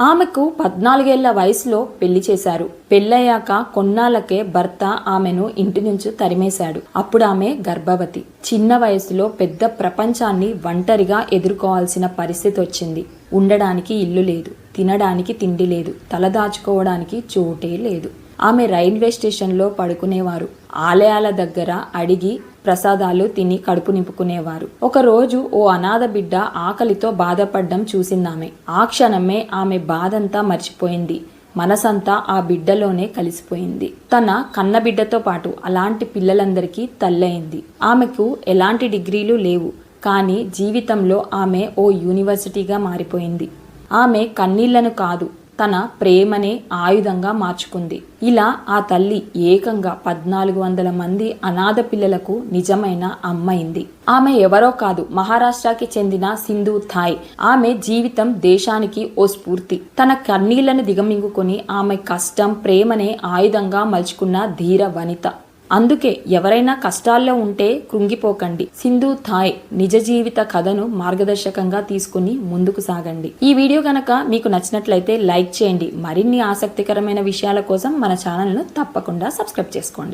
ఆమెకు పద్నాలుగేళ్ళ వయసులో పెళ్ళి చేశారు. పెళ్ళయ్యాక కొన్నాళ్ళకే భర్త ఆమెను ఇంటి నుంచి తరిమేశాడు. అప్పుడు ఆమె గర్భవతి. చిన్న వయసులో పెద్ద ప్రపంచాన్ని ఒంటరిగా ఎదుర్కోవాల్సిన పరిస్థితి వచ్చింది. ఉండడానికి ఇల్లు లేదు. తినడానికి తిండి లేదు. తలదాచుకోవడానికి చోటే లేదు. ఆమె రైల్వే స్టేషన్లో పడుకునేవారు. ఆలయాల దగ్గర అడిగి ప్రసాదాలు తిని కడుపు నింపుకునేవారు. ఒకరోజు ఓ అనాథ బిడ్డ ఆకలితో బాధపడ్డం చూసిందామె. ఆ క్షణమే ఆమె బాధంతా మర్చిపోయింది. మనసంతా ఆ బిడ్డలోనే కలిసిపోయింది. తన కన్న బిడ్డతో పాటు అలాంటి పిల్లలందరికీ తల్లయింది. ఆమెకు ఎలాంటి డిగ్రీలు లేవు. కానీ జీవితంలో ఆమె ఓ యూనివర్సిటీగా మారిపోయింది. ఆమె కన్నీళ్ళను కాదు తన ప్రేమనే ఆయుధంగా మార్చుకుంది. ఇలా ఆ తల్లి ఏకంగా పద్నాలుగు వందల మంది అనాథ పిల్లలకు నిజమైన అమ్మైంది. ఆమె ఎవరో కాదు మహారాష్ట్రకి చెందిన సింధు థాయ్. ఆమె జీవితం దేశానికి ఓ స్ఫూర్తి. తన కన్నీళ్ళను దిగమింగుకొని ఆమె కష్టం ప్రేమనే ఆయుధంగా మలుచుకున్న ధీర వనిత. అందుకే ఎవరైనా కష్టాల్లో ఉంటే కృంగిపోకండి. సింధు థాయ్ నిజ జీవిత కథను మార్గదర్శకంగా తీసుకుని ముందుకు సాగండి. ఈ వీడియో కనుక మీకు నచ్చినట్లయితే లైక్ చేయండి. మరిన్ని ఆసక్తికరమైన విషయాల కోసం మన ఛానల్ను తప్పకుండా సబ్స్క్రైబ్ చేసుకోండి.